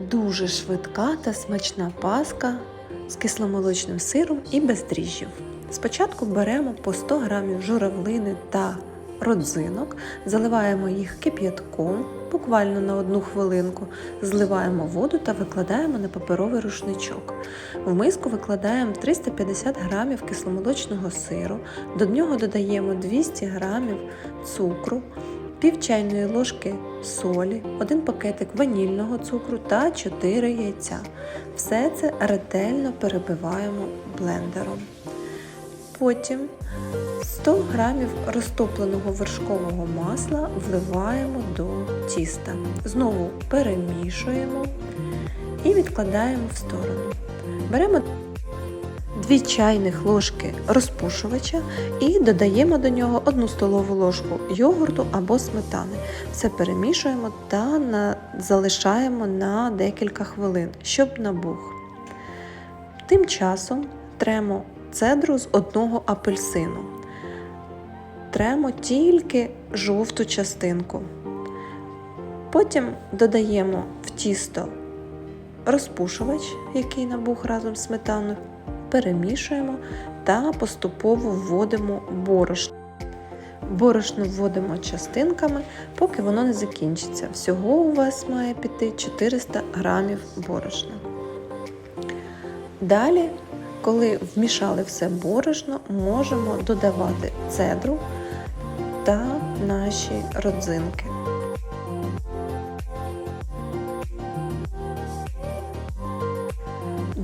Дуже швидка та смачна паска з кисломолочним сиром і без дріжджів. Спочатку беремо по 100 г журавлини та родзинок, заливаємо їх кип'ятком буквально на одну хвилинку, зливаємо воду та викладаємо на паперовий рушничок. В миску викладаємо 350 г кисломолочного сиру, до нього додаємо 200 г цукру, пів чайної ложки солі, один пакетик ванільного цукру та 4 яйця. Все це ретельно перебиваємо блендером. Потім 100 г розтопленого вершкового масла вливаємо до тіста. Знову перемішуємо і відкладаємо в сторону. Беремо 2 чайних ложки розпушувача і додаємо до нього 1 столову ложку йогурту або сметани. Все перемішуємо та залишаємо на декілька хвилин, щоб набух. Тим часом тремо цедру з одного апельсину. Тремо тільки жовту частинку. Потім додаємо в тісто розпушувач, який набух разом з сметаною, перемішуємо та поступово вводимо борошно. Борошно вводимо частинками, поки воно не закінчиться. Всього у вас має піти 400 грамів борошна. Далі, коли вмішали все борошно, можемо додавати цедру та наші родзинки.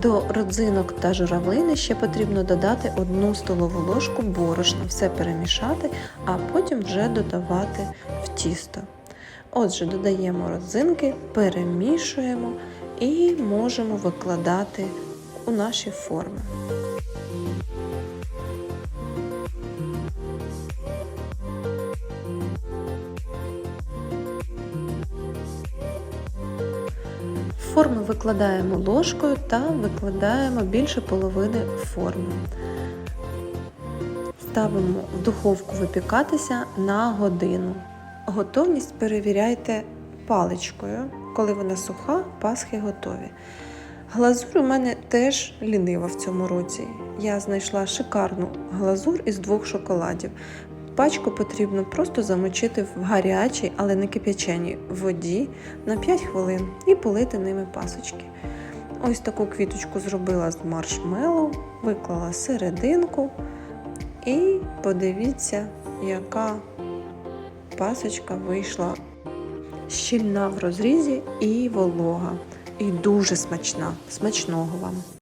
До родзинок та журавлини ще потрібно додати одну столову ложку борошна, все перемішати, а потім вже додавати в тісто. Отже, додаємо родзинки, перемішуємо і можемо викладати у наші форми. Форму викладаємо ложкою та викладаємо більше половини форми. Ставимо в духовку випікатися на годину. Готовність перевіряйте паличкою. Коли вона суха, пасхи готові. Глазур у мене теж лінива в цьому році. Я знайшла шикарну глазур із двох шоколадів. Пачку потрібно просто замочити в гарячій, але не кип'яченій воді на 5 хвилин і полити ними пасочки. Ось таку квіточку зробила з маршмеллоу, виклала серединку і подивіться, яка пасочка вийшла щільна в розрізі і волога. І дуже смачна. Смачного вам!